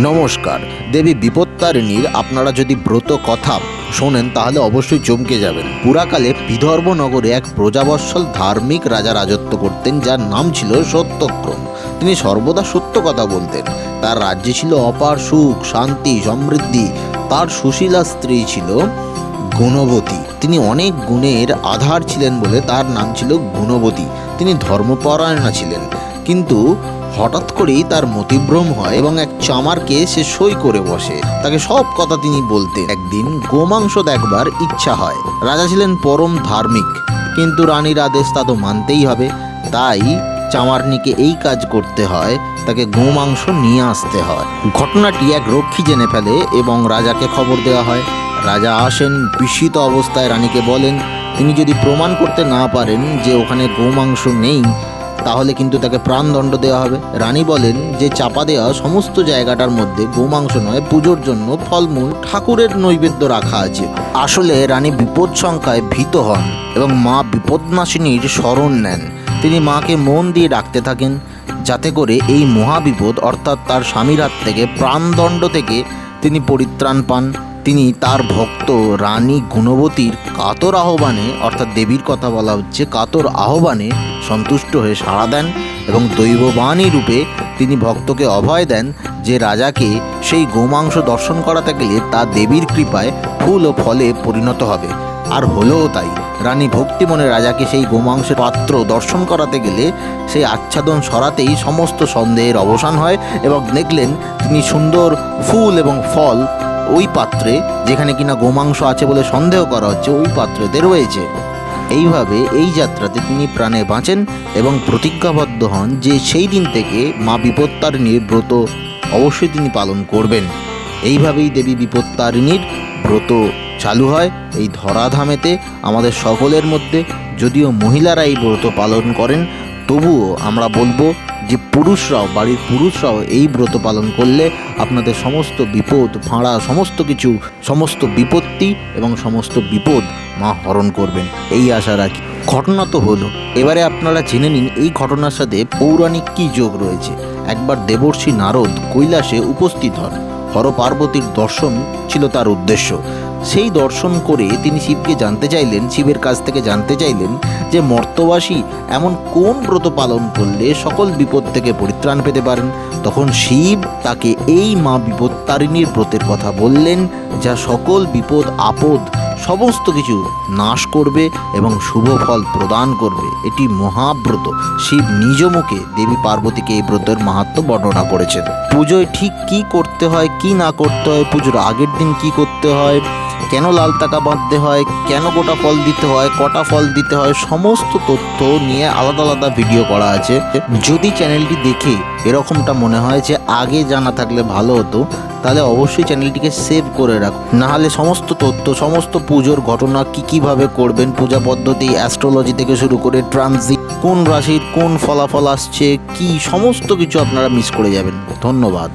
নমস্কার, দেবী বিপত্তারিণীর আপনারা যদি ব্রত কথা শোনেন, তাহলে অবশ্যই চমকে যাবেন। পুরাকালে বিদর্ভ নগরে এক প্রজাবৎসল ধার্মিক রাজা রাজত্ব করতেন, যার নাম ছিল সত্যক্রম। তিনি সর্বদা সত্য কথা বলতেন। তার রাজ্যে ছিল অপার সুখ, শান্তি, সমৃদ্ধি। তার সুশীলা স্ত্রী ছিল গুণবতী। তিনি অনেক গুণের আধার ছিলেন বলে তার নাম ছিল গুণবতী। তিনি ধর্মপরায়ণা ছিলেন। কিন্তু হঠাৎ করেই তার মতিভ্রম হয় এবং এক চামারকে সে সই করে বসে। তাকে সব কথা তিনি বলতেন। একদিন গোমাংস দেখবার ইচ্ছা হয়। রাজা ছিলেন পরম ধার্মিক। কিন্তু রানীর আদেশ তা তো মানতেই হবে। তাই চামারনিকে এই কাজ করতে হয়, তাকে গোমাংস নিয়ে আসতে হয়। ঘটনাটি এক রক্ষী জেনে ফেলে এবং রাজাকে খবর দেওয়া হয়। রাজা আসেন, বিস্মিত অবস্থায় রানীকে বলেন, তিনি যদি প্রমাণ করতে না পারেন যে ওখানে গোমাংস নেই তাহলে কিন্তু তাকে প্রাণদণ্ড দেওয়া হবে। রানী বলেন যে চাপা দেওয়া সমস্ত জায়গাটার মধ্যে গোমাংস নয়, পুজোর জন্য ফলমূল, ঠাকুরের নৈবেদ্য রাখা আছে। আসলে রানী বিপদ সংখ্যায় ভীত হন এবং মা বিপদনাশিনীর শরণ নেন। তিনি মাকে মন দিয়ে ডাকতে থাকেন, যাতে করে এই মহাবিপদ, অর্থাৎ তার স্বামীর হাত থেকে, প্রাণদণ্ড থেকে তিনি পরিত্রাণ পান। তিনি তার ভক্ত রানী গুণবতীর কাতর আহ্বানে, অর্থাৎ দেবীর কথা বলা হচ্ছে কাতর আহ্বানে, সন্তুষ্ট হয়ে সাড়া দেন এবং দৈববাণী রূপে তিনি ভক্তকে অভয় দেন যে রাজাকে সেই গোমাংস দর্শন করাতে গেলে তা দেবীর কৃপায় ফুল ও ফলে পরিণত হবে। আর হলোও তাই, রানী ভক্তিমনে রাজাকে সেই গোমাংসের পাত্র দর্শন করাতে গেলে সেই আচ্ছাদন সরাতেই সমস্ত সন্দেহের অবসান হয় এবং দেখলেন তিনি সুন্দর ফুল এবং ফল ওই পাত্রে, যেখানে কিনা গোমাংস আছে বলে সন্দেহ করা হচ্ছে, ওই পাত্রেতে রয়েছে। এইভাবে এই যাত্রাতে তিনি প্রাণে বাঁচেন এবং প্রতিজ্ঞাবদ্ধ হন যে সেই দিন থেকে মা বিপত্তারিণীর ব্রত অবশ্যই তিনি পালন করবেন। এইভাবেই দেবী বিপত্তারিণীর ব্রত চালু হয় এই ধরাধামেতে আমাদের সকলের মধ্যে। যদিও মহিলারা এই ব্রত পালন করেন, তবুও আমরা বলব যে পুরুষরাও, বাড়ির পুরুষরাও এই ব্রত পালন করলে আপনাদের সমস্ত বিপদ, ফাঁড়া, সমস্ত কিছু, সমস্ত বিপত্তি এবং সমস্ত বিপদ মা হরণ করবেন। এই আশা রাখি। ঘটনা তো হলো, এবারে আপনারা জেনে নিন, এই ঘটনার সাথে পৌরাণিক কী যোগ রয়েছে। একবার দেবর্ষী নারদ কৈলাসে উপস্থিত হন। হর পার্বতীর দর্শন ছিল তার উদ্দেশ্য। সেই দর্শন করে তিনি শিবকে জানতে চাইলেন, শিবের কাছ থেকে জানতে চাইলেন যে মর্তবাসী এমন কোন ব্রত পালন করলে সকল বিপদ থেকে পরিত্রাণ পেতে পারেন। তখন শিব তাকে এই মা বিপত্তারিণীর ব্রতের কথা বললেন, যা সকল বিপদ, আপদ, সমস্ত কিছু নাশ করবে এবং শুভ ফল প্রদান করবে। এটি মহাব্রত। শিব নিজ মুখে দেবী পার্বতীকে এই ব্রতের মাহাত্ম বর্ণনা করেছেন। পুজোয় ঠিক কি করতে হয়, কি না করতে হয়, পুজোর আগের দিন কি করতে হয় কেন লাল টাকা বাঁধতে হয়, কেন গোটা ফল দিতে হয়, কটা ফল দিতে হয়, সমস্ত তথ্য নিয়ে আলাদা আলাদা ভিডিও করা আছে। যদি চ্যানেলটি দেখে এরকমটা মনে হয় যে আগে জানা থাকলে ভালো হতো, তাহলে অবশ্যই চ্যানেলটিকে সেভ করে রাখুন। নাহলে সমস্ত তথ্য, সমস্ত পুজোর ঘটনা কি কীভাবে করবেন, পূজা পদ্ধতি অ্যাস্ট্রোলজি থেকে শুরু করে ট্রানজিট কোন রাশির কোন ফলাফল আসছে, কি সমস্ত কিছু আপনারা মিস করে যাবেন। ধন্যবাদ।